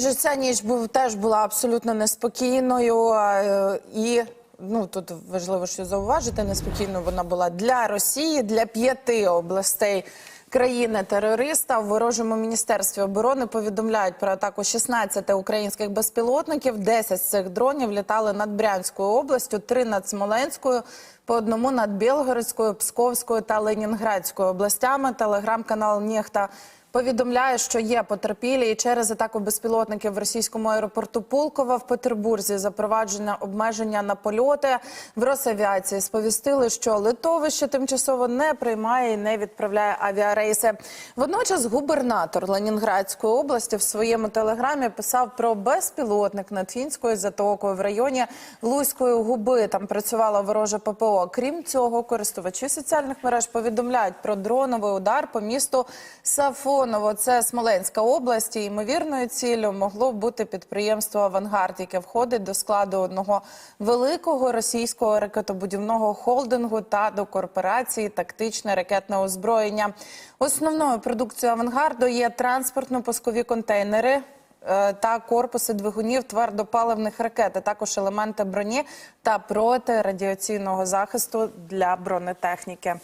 Ця ніч був теж була абсолютно неспокійною е, і. Ну тут важливо, що зауважити неспокійно вона була для Росії, для п'яти областей країни-терориста. В ворожому міністерстві оборони повідомляють про атаку 16 українських безпілотників. 10 з цих дронів літали над Брянською областю, 3 над Смоленською, по одному над Білгородською, Псковською та Ленінградською областями. Телеграм-канал Нєхта Повідомляє, що є потерпілі і через атаку безпілотників в російському аеропорту Пулково в Петербурзі запровадження обмеження на польоти в Росавіації. Сповістили, що литовище тимчасово не приймає і не відправляє авіарейси. Водночас губернатор Ленінградської області в своєму телеграмі писав про безпілотник над фінською затокою в районі Луської губи. Там працювала ворожа ППО. Крім цього, користувачі соціальних мереж повідомляють про дроновий удар по місту Сафоново. Це Смоленська область. І ймовірною ціллю могло бути підприємство Авангард, яке входить до складу одного великого російського ракетобудівного холдингу та до корпорації тактичне ракетне озброєння. Основною продукцією авангарду є транспортно-пускові контейнери. е, Та корпуси двигунів твердопаливних ракет, а також елементи броні та протирадіаційного захисту для бронетехніки.